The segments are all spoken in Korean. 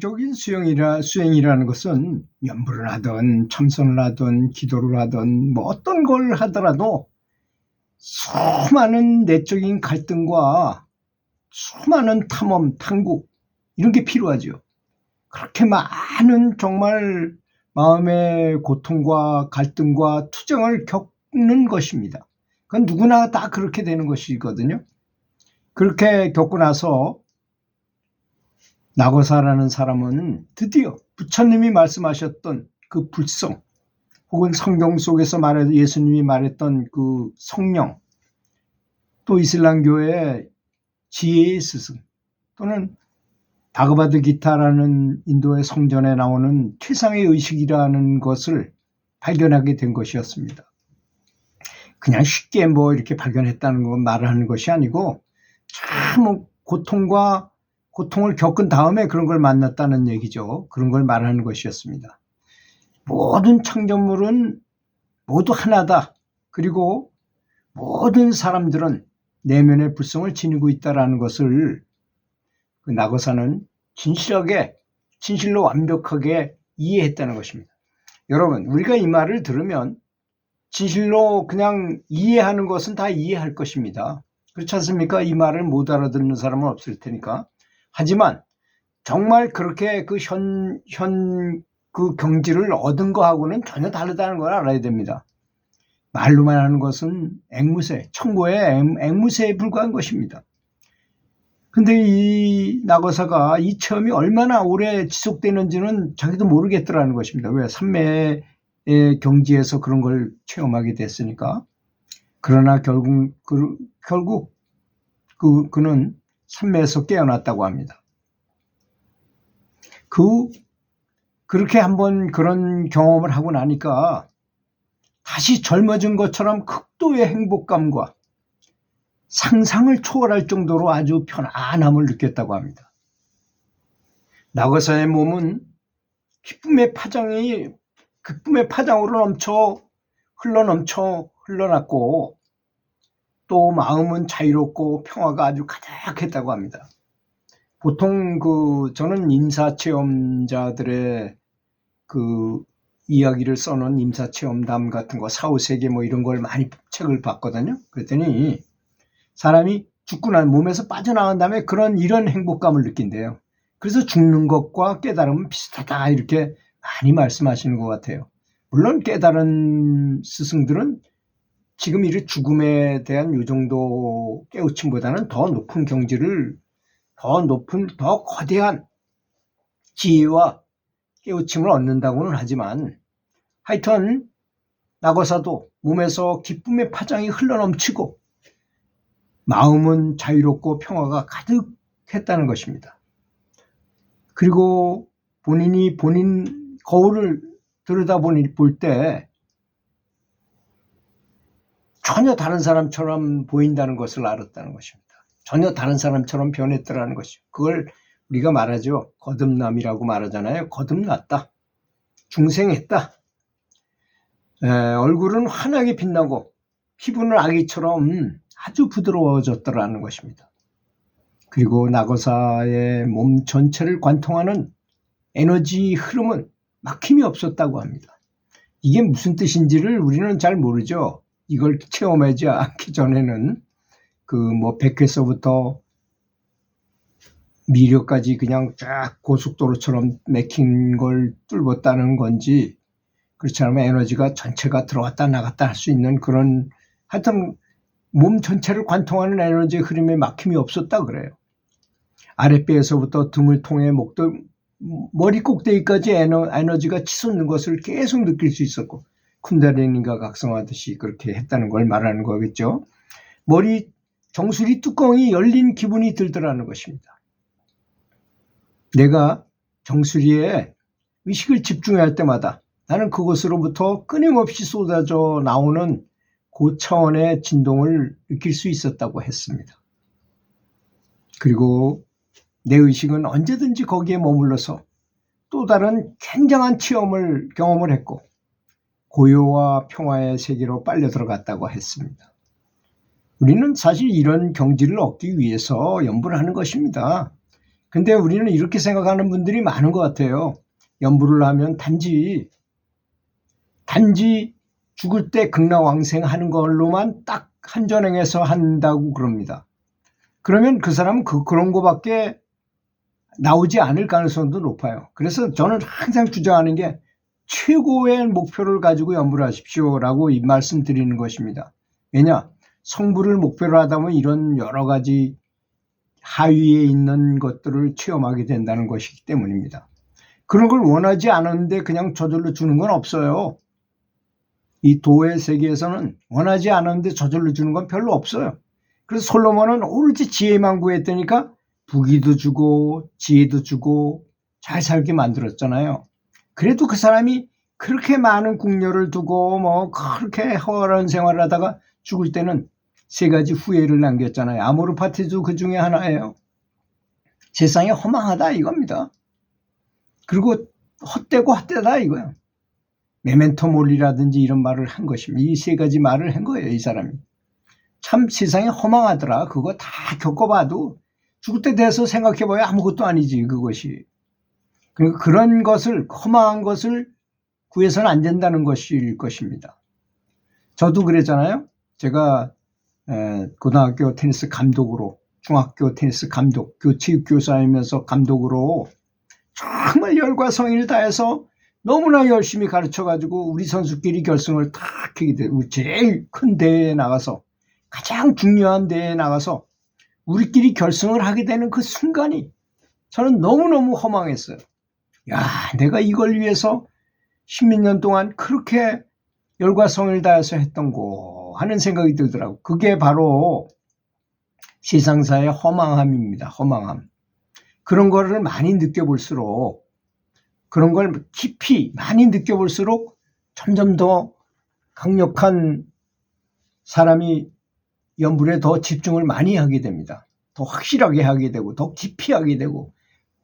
영적인 수행이라, 수행이라는 것은 연부를 하든 참선을 하든 기도를 하든 뭐 어떤 걸 하더라도 수많은 내적인 갈등과 수많은 탐험, 탐구 이런 게 필요하죠. 그렇게 많은 정말 마음의 고통과 갈등과 투정을 겪는 것입니다. 그건 누구나 다 그렇게 되는 것이거든요. 그렇게 겪고 나서 나고사라는 사람은 드디어 부처님이 말씀하셨던 그 불성 혹은 성경 속에서 말해 예수님이 말했던 그 성령 또 이슬람교의 지혜의 스승 또는 바그바드 기타라는 인도의 성전에 나오는 최상의 의식이라는 것을 발견하게 된 것이었습니다. 그냥 쉽게 뭐 이렇게 발견했다는 거 말을 하는 것이 아니고 참 고통과 고통을 겪은 다음에 그런 걸 만났다는 얘기죠. 그런 걸 말하는 것이었습니다. 모든 창조물은 모두 하나다. 그리고 모든 사람들은 내면의 불성을 지니고 있다라는 것을 그 나고사는 진실하게 진실로 완벽하게 이해했다는 것입니다. 여러분 우리가 이 말을 들으면 진실로 그냥 이해하는 것은 다 이해할 것입니다. 그렇지 않습니까? 이 말을 못 알아듣는 사람은 없을 테니까. 하지만 정말 그렇게 그 현, 현, 그 경지를 얻은 거하고는 전혀 다르다는 걸 알아야 됩니다. 말로만 하는 것은 앵무새, 청고의 앵무새에 불과한 것입니다. 근데 이 나거사가 이 체험이 얼마나 오래 지속되는지는 자기도 모르겠더라는 것입니다. 왜? 삼매의 경지에서 그런 걸 체험하게 됐으니까. 그러나 결국, 그, 결국 그, 그는 산매에서 깨어났다고 합니다. 그 그렇게 한번 그런 경험을 하고 나니까 다시 젊어진 것처럼 극도의 행복감과 상상을 초월할 정도로 아주 편안함을 느꼈다고 합니다. 나거사의 몸은 기쁨의 파장이 기쁨의 파장으로 넘쳐 흘러넘쳐 흘러났고 또 마음은 자유롭고 평화가 아주 가득했다고 합니다. 보통 그 저는 임사 체험자들의 그 이야기를 써놓은 임사 체험담 같은 거 사후 세계 뭐 이런 걸 많이 책을 봤거든요. 그랬더니 사람이 죽고 난 몸에서 빠져나간 다음에 그런 이런 행복감을 느낀대요. 그래서 죽는 것과 깨달음은 비슷하다 이렇게 많이 말씀하시는 것 같아요. 물론 깨달은 스승들은 지금 이 죽음에 대한 요 정도 깨우침보다는 더 높은 경지를 더 높은 더 거대한 지혜와 깨우침을 얻는다고는 하지만 하여튼 나고사도 몸에서 기쁨의 파장이 흘러넘치고 마음은 자유롭고 평화가 가득했다는 것입니다. 그리고 본인이 본인 거울을 들여다보니 볼때 전혀 다른 사람처럼 보인다는 것을 알았다는 것입니다. 전혀 다른 사람처럼 변했더라는 것이죠. 그걸 우리가 말하죠. 거듭남이라고 말하잖아요. 거듭났다. 중생했다. 에, 얼굴은 환하게 빛나고 피부는 아기처럼 아주 부드러워졌더라는 것입니다. 그리고 나거사의 몸 전체를 관통하는 에너지 흐름은 막힘이 없었다고 합니다. 이게 무슨 뜻인지를 우리는 잘 모르죠. 이걸 체험하지 않기 전에는 그 뭐 백회서부터 미려까지 그냥 쫙 고속도로처럼 맥힌 걸 뚫었다는 건지 그렇지 않으면 에너지가 전체가 들어왔다 나갔다 할 수 있는 그런 하여튼 몸 전체를 관통하는 에너지 흐름에 막힘이 없었다 그래요. 아랫배에서부터 등을 통해 목도 머리 꼭대기까지 에너, 에너지가 치솟는 것을 계속 느낄 수 있었고 쿤다리니가 각성하듯이 그렇게 했다는 걸 말하는 거겠죠. 머리 정수리 뚜껑이 열린 기분이 들더라는 것입니다. 내가 정수리에 의식을 집중할 때마다 나는 그곳으로부터 끊임없이 쏟아져 나오는 고차원의 진동을 느낄 수 있었다고 했습니다. 그리고 내 의식은 언제든지 거기에 머물러서 또 다른 굉장한 체험을 경험을 했고 고요와 평화의 세계로 빨려 들어갔다고 했습니다. 우리는 사실 이런 경지를 얻기 위해서 연구를 하는 것입니다. 근데 우리는 이렇게 생각하는 분들이 많은 것 같아요. 연부를 하면 단지 단지 죽을 때 극락왕생 하는 걸로만 딱 한전행해서 한다고 그럽니다. 그러면 그 사람은 그, 그런 거밖에 나오지 않을 가능성도 높아요. 그래서 저는 항상 주장하는 게 최고의 목표를 가지고 연부를 하십시오라고 이 말씀 드리는 것입니다. 왜냐? 성부를 목표로 하다 보면 이런 여러 가지 하위에 있는 것들을 체험하게 된다는 것이기 때문입니다. 그런 걸 원하지 않았는데 그냥 저절로 주는 건 없어요. 이 도의 세계에서는 원하지 않았는데 저절로 주는 건 별로 없어요. 그래서 솔로몬은 오로지 지혜만 구했다니까 부귀도 주고 지혜도 주고 잘 살게 만들었잖아요. 그래도 그 사람이 그렇게 많은 궁녀를 두고 뭐 그렇게 허활한 생활을 하다가 죽을 때는 세 가지 후회를 남겼잖아요. 아모르 파티도 그 중에 하나예요. 세상이 허망하다 이겁니다. 그리고 헛되고 헛되다 이거야. 메멘토 몰리라든지 이런 말을 한 것입니다. 이 세 가지 말을 한 거예요, 이 사람이. 참 세상이 허망하더라. 그거 다 겪어봐도 죽을 때 돼서 생각해봐야 아무것도 아니지, 그것이. 그러니까 그런 것을, 허망한 것을 구해서는 안 된다는 것일 것입니다. 저도 그랬잖아요. 제가 고등학교 테니스 감독으로, 중학교 테니스 감독, 교 체육 교사이면서 감독으로 정말 열과 성의를 다해서 너무나 열심히 가르쳐가지고 우리 선수끼리 결승을 다 하게 되고 제일 큰 대회에 나가서 가장 중요한 대회에 나가서 우리끼리 결승을 하게 되는 그 순간이 저는 너무너무 허망했어요. 야, 내가 이걸 위해서 십몇 년 동안 그렇게 열과 성을 다해서 했던 거 하는 생각이 들더라고. 그게 바로 세상사의 허망함입니다. 허망함. 그런 거를 많이 느껴볼수록 그런 걸 깊이 많이 느껴볼수록 점점 더 강력한 사람이 연불에 더 집중을 많이 하게 됩니다. 더 확실하게 하게 되고 더 깊이 하게 되고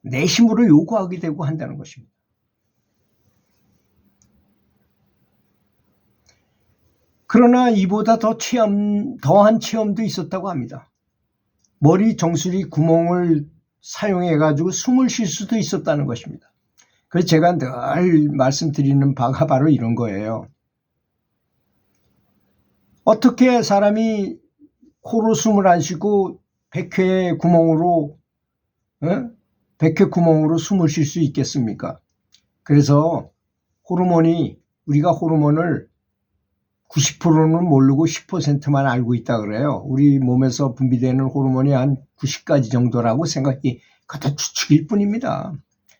내심으로 요구하게 되고 한다는 것입니다. 그러나 이보다 더 체험, 더한 체험도 있었다고 합니다. 머리 정수리 구멍을 사용해 가지고 숨을 쉴 수도 있었다는 것입니다. 그래서 제가 늘 말씀드리는 바가 바로 이런 거예요. 어떻게 사람이 코로 숨을 안 쉬고 백회 구멍으로 어? 백회 구멍으로 숨을 쉴 수 있겠습니까? 그래서 호르몬이 우리가 호르몬을 90%는 모르고 10%만 알고 있다 그래요. 우리 몸에서 분비되는 호르몬이 한 90가지 정도라고 생각이 그다 추측일 뿐입니다.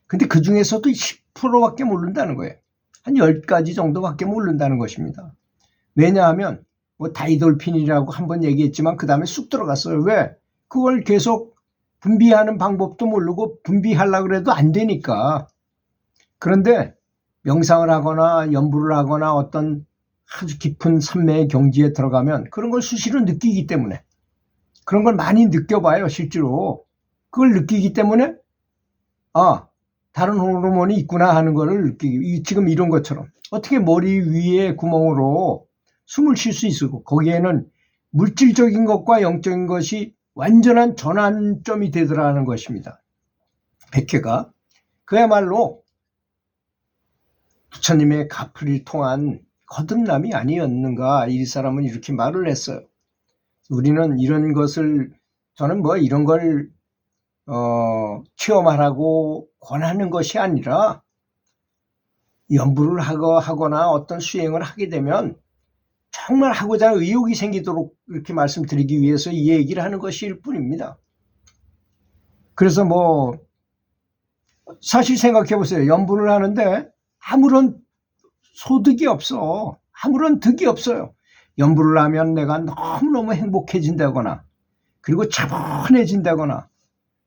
근데 그 중에서도 10%밖에 모른다는 거예요. 한 10가지 정도밖에 모른다는 것입니다. 왜냐하면 뭐 다이돌핀이라고 한 번 얘기했지만 그 다음에 쑥 들어갔어요. 왜? 그걸 계속 분비하는 방법도 모르고 분비하려고 그래도 안 되니까. 그런데 명상을 하거나 연부를 하거나 어떤 아주 깊은 산매의 경지에 들어가면 그런 걸 수시로 느끼기 때문에 그런 걸 많이 느껴봐요, 실제로. 그걸 느끼기 때문에 아, 다른 호르몬이 있구나 하는 것을 느끼기, 지금 이런 것처럼 어떻게 머리 위에 구멍으로 숨을 쉴 수 있고 거기에는 물질적인 것과 영적인 것이 완전한 전환점이 되더라는 것입니다. 백회가 그야말로 부처님의 가풀을 통한 거듭남이 아니었는가 이 사람은 이렇게 말을 했어요. 우리는 이런 것을 저는 뭐 이런 걸 어, 체험하라고 권하는 것이 아니라 연부를 하거 하거나 어떤 수행을 하게 되면 정말 하고자 하는 의욕이 생기도록 이렇게 말씀드리기 위해서 이 얘기를 하는 것일 뿐입니다. 그래서 뭐 사실 생각해 보세요. 연부를 하는데 아무런 소득이 없어. 아무런 득이 없어요. 연부를 하면 내가 너무너무 행복해진다거나 그리고 차분해진다거나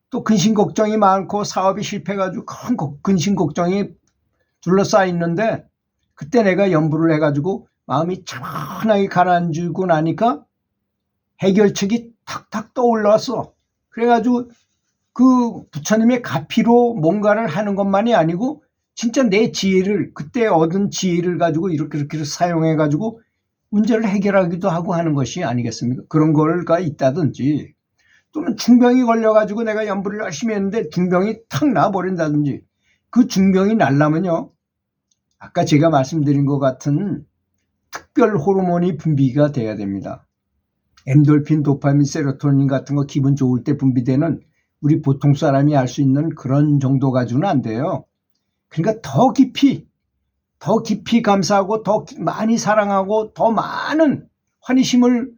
또 근심 걱정이 많고 사업이 실패해가지고 큰 근심 걱정이 둘러싸여 있는데 그때 내가 연부를 해가지고 마음이 차분하게 가라앉고 나니까 해결책이 탁탁 떠올라왔어. 그래가지고 그 부처님의 가피로 뭔가를 하는 것만이 아니고 진짜 내 지혜를 그때 얻은 지혜를 가지고 이렇게 이렇게 사용해 가지고 문제를 해결하기도 하고 하는 것이 아니겠습니까? 그런 걸가 있다든지 또는 중병이 걸려 가지고 내가 연부를 열심히 했는데 중병이 탁 나 버린다든지 그 중병이 날라면요. 아까 제가 말씀드린 것 같은 특별 호르몬이 분비가 돼야 됩니다. 엔돌핀, 도파민, 세로토닌 같은 거 기분 좋을 때 분비되는 우리 보통 사람이 알 수 있는 그런 정도 가지고는 안 돼요. 그러니까 더 깊이, 더 깊이 감사하고 더 기- 많이 사랑하고 더 많은 환희심을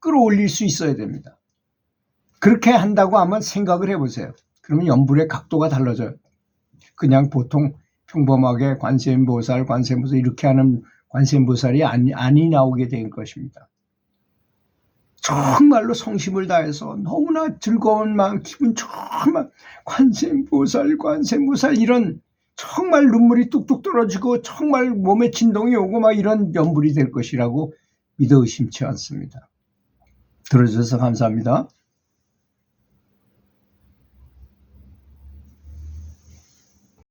끌어올릴 수 있어야 됩니다. 그렇게 한다고 한번 생각을 해보세요. 그러면 연불의 각도가 달라져요. 그냥 보통 평범하게 관세음보살, 관세음보살 이렇게 하는 관세음보살이 아니, 나오게 된 것입니다. 정말로 성심을 다해서 너무나 즐거운 마음, 기분 마음, 관세음보살, 관세음보살 이런 정말 눈물이 뚝뚝 떨어지고 정말 몸에 진동이 오고 막 이런 연불이 될 것이라고 믿어 의심치 않습니다. 들어주셔서 감사합니다.